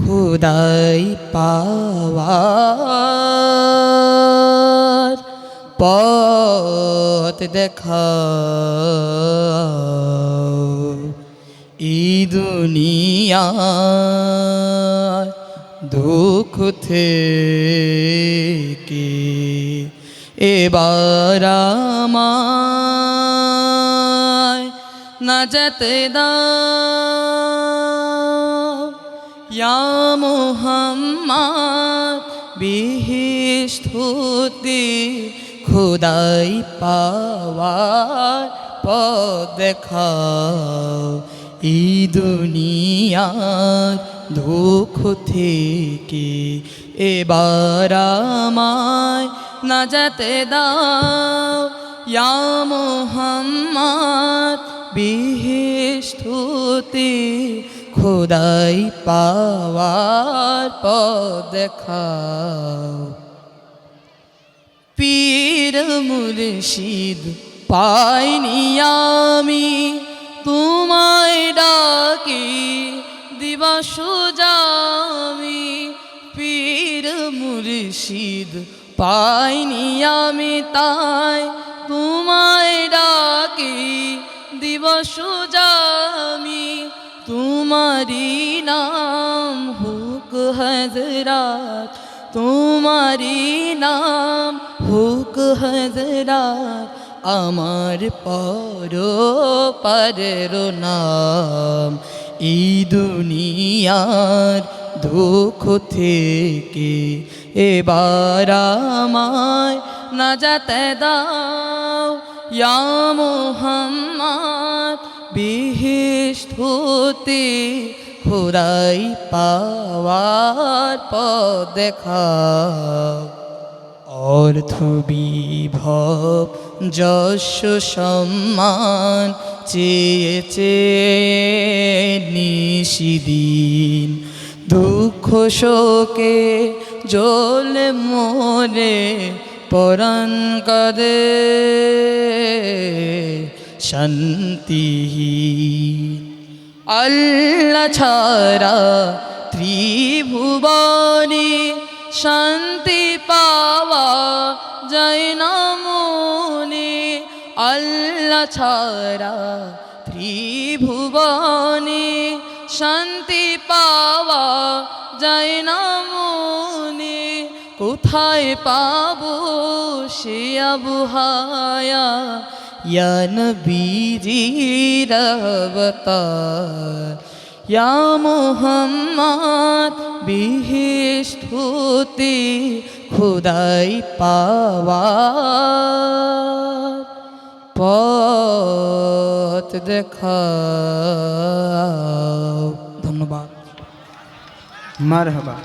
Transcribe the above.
খুদাই পাওয়ার পথ দেখাও ই দুনিয়া দুঃখ থেকে এবার আমায় না যেতে ইয়া মোহাম্মদ বিহিষ্ঠুতি খুদাই পাওয়ার পথ দেখাও। ই দুনিয়ার দুঃখ থেকে এবার আমায় না যেতে দাও। ইয়া মোহাম্মদ বিহিষ্ঠুতি খোদাই পাওয়ার পথ দেখাও। পীর মুর্শিদ পাইনি আমি, তোমায় ডাকি দিবস জামি পীর মুর্শিদ পাইনি আমি তাই। তোমায় ডাকি দিবস জামি তোমারি নাম হুক হজরাত তোমারি নাম হুক হজরাত আমার পর পরের নাম। ই দুনিয়ার দুঃখ থেকে এবার আমায় না যেতে দাও। ইয়া মোহাম্মদ বিহিষ্ঠুতি খুরাই পাওয়ার পথ অর্থ বিভব, যশ সম্মান চেয়েছে নিশিদিন দুঃখ শোকে জলে মোরে পরাণ কাদে শান্তিহীন। আল্লাহ ছাড়া ত্রিভুবনে শান্তি পাওয়া যায় না মনে। আল্লাহ ছাড়া ত্রিভুবনে শান্তি পাওয়া যায় না মনে। কোথায় পাবো সে নবীজির অবতার ইয়া মোহাম্মদ বিহিষ্ঠুতি খুদাই পাওয়ার পথ দেখাও। ধন্যবাদ। মারহাবা।